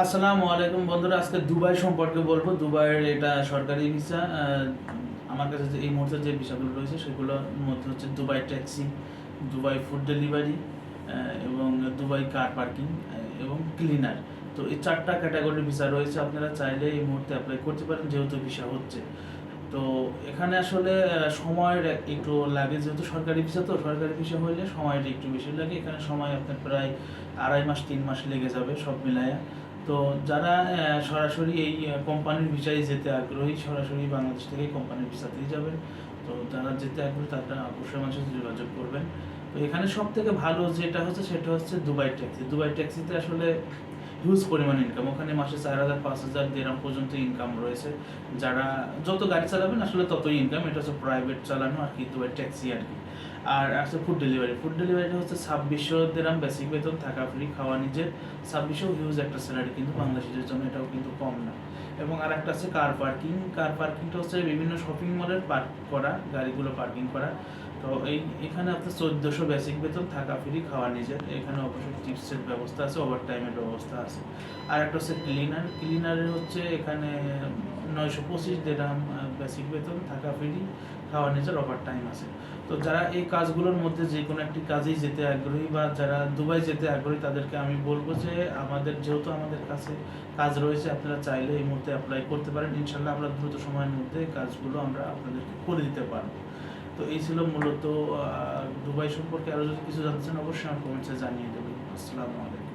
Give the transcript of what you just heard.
আসসালামু আলাইকুম বন্ধুরা, আজকে দুবাই সম্পর্কে বলব। দুবাইয়ের এটা সরকারি ভিসা আমার কাছে যে এই মুহূর্তে যে ভিসাগুলো রয়েছে সেগুলোর মধ্যে হচ্ছে Dubai taxi Dubai food delivery এবং দুবাই কার পার্কিং এবং ক্লিনার তো এই চারটা ক্যাটাগরির ভিসা রয়েছে, আপনারা চাইলে এই মুহূর্তে অ্যাপ্লাই করতে পারেন যেহেতু ভিসা হচ্ছে। তো এখানে আসলে সময়ের একটু লাগে, যেহেতু সরকারি ভিসা তো, সরকারি ভিসা হইলে সময়টা একটু বেশি লাগে। এখানে সময় আপনার প্রায় আড়াই মাস, তিন মাস লেগে যাবে সব মিলায়া তো যারা সরাসরি এই কোম্পানির ভিসায় যেতে আগ্রহী, সরাসরি বাংলাদেশ থেকে কোম্পানির ভিসাতেই যাবেন। তো যারা যেতে আগ্রহী, তারা অবশ্যই আমার সাথে যোগাযোগ করবেন। তো এখানে সব থেকে ভালো যেটা হচ্ছে, সেটা হচ্ছে দুবাই ট্যাক্সি দুবাই ট্যাক্সিতে আসলে হিউজ পরিমাণ ইনকাম ওখানে মাসে চার হাজার, পাঁচ হাজার দেড়াম পর্যন্ত ইনকাম রয়েছে। যারা, যত গাড়ি চালাবেন, আসলে ততই ইনকাম এটা হচ্ছে প্রাইভেট চালানো আর কি দুবাই ট্যাক্সি আর কি। আর আছে ফুড ডেলিভারি ফুড ডেলিভারিটা হচ্ছে ছাব্বিশশো দেরাম বেসিক বেতন, থাকা ফ্রি খাওয়া নিজের। ছাব্বিশশো হিউজ একটা স্যালারি কিন্তু বাংলাদেশের জন্য এটাও কিন্তু কম না। এবং আর একটা আছে কার পার্কিং কার পার্কিংটা হচ্ছে বিভিন্ন শপিং মলের পার্ক করা, গাড়িগুলো পার্কিং করা। তো এই, এখানে আপনার চোদ্দোশো বেসিক বেতন, থাকা ফ্রি খাওয়া নিজের। এখানে অবশ্যই টিপসের ব্যবস্থা আছে ওভার টাইমের ব্যবস্থা আছে। আর একটা হচ্ছে ক্লিনার ক্লিনারের হচ্ছে এখানে নয়শো পঁচিশ দেড়াম বেসিক বেতন, থাকা ফ্রি খাওয়া নিজের ওভার টাইম আছে। তো যারা এই কাজগুলোর মধ্যে যে কোনো একটি কাজেই যেতে আগ্রহী বা যারা দুবাই যেতে আগ্রহী, তাদেরকে আমি বলব যে আমাদের, যেহেতু আমাদের কাছে কাজ রয়েছে, আপনারা চাইলে এই মুহূর্তে অ্যাপ্লাই করতে পারেন। ইনশাল্লাহ আমরা দ্রুত সময়ের মধ্যে কাজগুলো আমরা আপনাদেরকে করে দিতে পারব। তো এই ছিল মূলত দুবাই সম্পর্কে আরও যদি কিছু জানতে চান, অবশ্যই আমার কমেন্টসে জানিয়ে দেবেন। আসসালামু আলাইকুম।